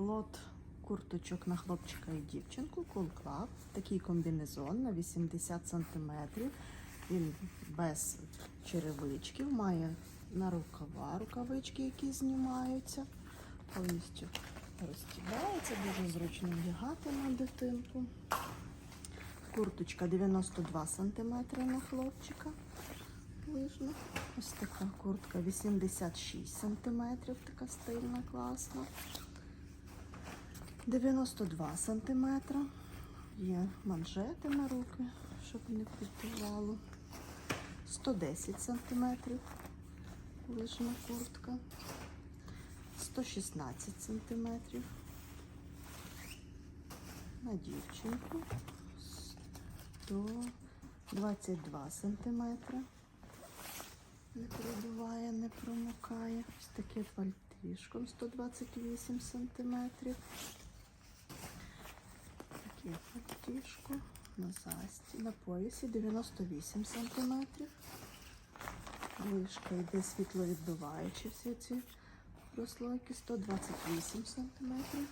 Лот курточок на хлопчика і дівчинку, Cool Club. Такий комбінезон на 80 см. Він без черевичків, має на рукава рукавички, які знімаються. Повністю розтібається, дуже зручно вдягати на дитинку. Курточка 92 см на хлопчика. Лижна. Ось така куртка 86 см, така стильна, класна. 92 см. Є манжети на руки, щоб не підбивало. 110 см. Лижна куртка. 116 см. На дівчинку. 122 сантиметри. Не продуває, не промокає. Ось таке пальтішком 128 сантиметрів. Таке пальтішко на засті, на поясі 98 сантиметрів. Вишка йде світловідбиваючи всі ці прослойки 128 сантиметрів.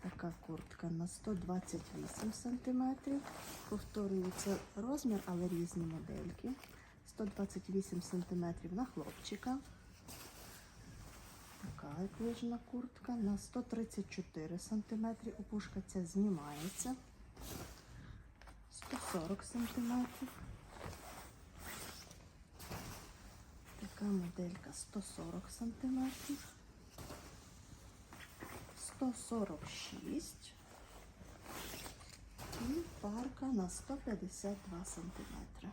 Така куртка на 128 сантиметрів. Повторюється розмір, але різні модельки. 128 сантиметрів на хлопчика. Як лижна куртка на 134 сантиметри. Опушка ця знімається. 140 сантиметрів. Така моделька 140 сантиметрів. 146 і парка на 152 сантиметри.